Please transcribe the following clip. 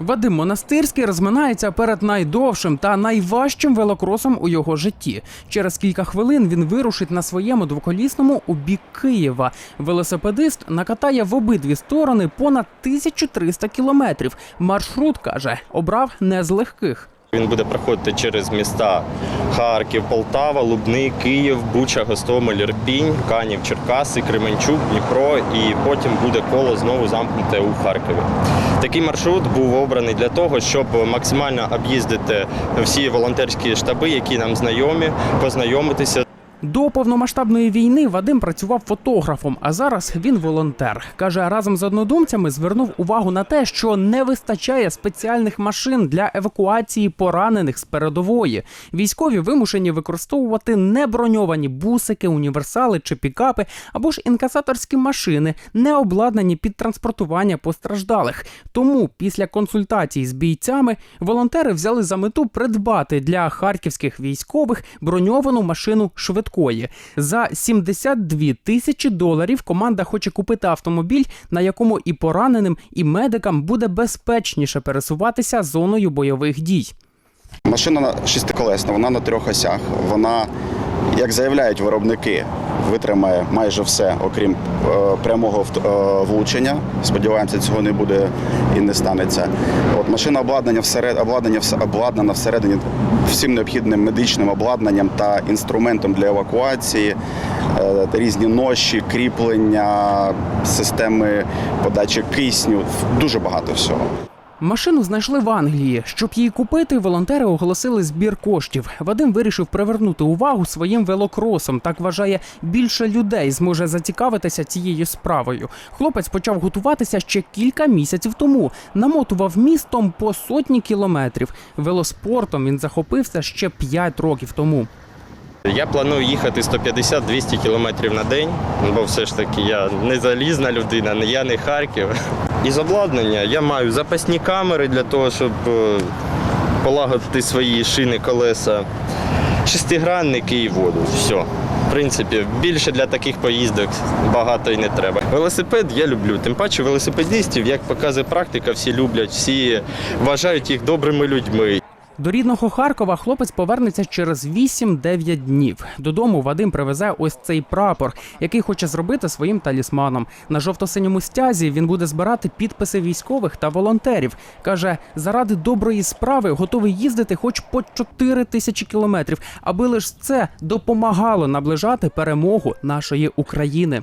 Вадим Монастирський розминається перед найдовшим та найважчим велокросом у його житті. Через кілька хвилин він вирушить на своєму двоколісному у бік Києва. Велосипедист накатає в обидві сторони понад 1300 кілометрів. Маршрут каже, обрав не з легких. Він буде проходити через міста Харків, Полтава, Лубний, Київ, Буча, Гостомель, Ірпінь, Канів, Черкаси, Кременчук, Дніпро і потім буде коло знову замкнуте у Харкові. Такий маршрут був обраний для того, щоб максимально об'їздити всі волонтерські штаби, які нам знайомі, познайомитися До повномасштабної війни Вадим працював фотографом, а зараз він волонтер. Каже, разом з однодумцями звернув увагу на те, що не вистачає спеціальних машин для евакуації поранених з передової. Військові вимушені використовувати неброньовані бусики, універсали чи пікапи або ж інкасаторські машини, не обладнані під транспортування постраждалих. Тому після консультацій з бійцями волонтери взяли за мету придбати для харківських військових броньовану машину швидкої. За 72 тисячі доларів команда хоче купити автомобіль, на якому і пораненим, і медикам буде безпечніше пересуватися зоною бойових дій. Машина на- шестиколесна, вона на трьох осях. Вона, як заявляють виробники, витримає майже все, окрім е, прямого е, влучення. Сподіваємося, цього не буде і не станеться. От машина обладнання всеред, обладнання обладнана всередині всім необхідним медичним обладнанням та інструментом для евакуації, е, різні ноші, кріплення, системи подачі кисню. Дуже багато всього. Машину знайшли в Англії. Щоб її купити, волонтери оголосили збір коштів. Вадим вирішив привернути увагу своїм велокросом. Так вважає, більше людей зможе зацікавитися цією справою. Хлопець почав готуватися ще кілька місяців тому. Намотував містом по сотні кілометрів. Велоспортом він захопився ще 5 років тому. Я планую їхати 150-200 кілометрів на день, бо все ж таки я не залізна людина, я не Харків. Із обладнання я маю запасні камери для того, щоб е, полагодити свої шини, колеса, шестигранники і воду. Все. В принципі, більше для таких поїздок багато і не треба. Велосипед я люблю. Тим паче велосипедистів, як показує практика, всі люблять, всі вважають їх добрими людьми. До рідного Харкова хлопець повернеться через 8-9 днів. Додому Вадим привезе ось цей прапор, який хоче зробити своїм талісманом. На жовто-синьому стязі він буде збирати підписи військових та волонтерів. каже, заради доброї справи готовий їздити хоч по 4 тисячі кілометрів, аби лише це допомагало наближати перемогу нашої України.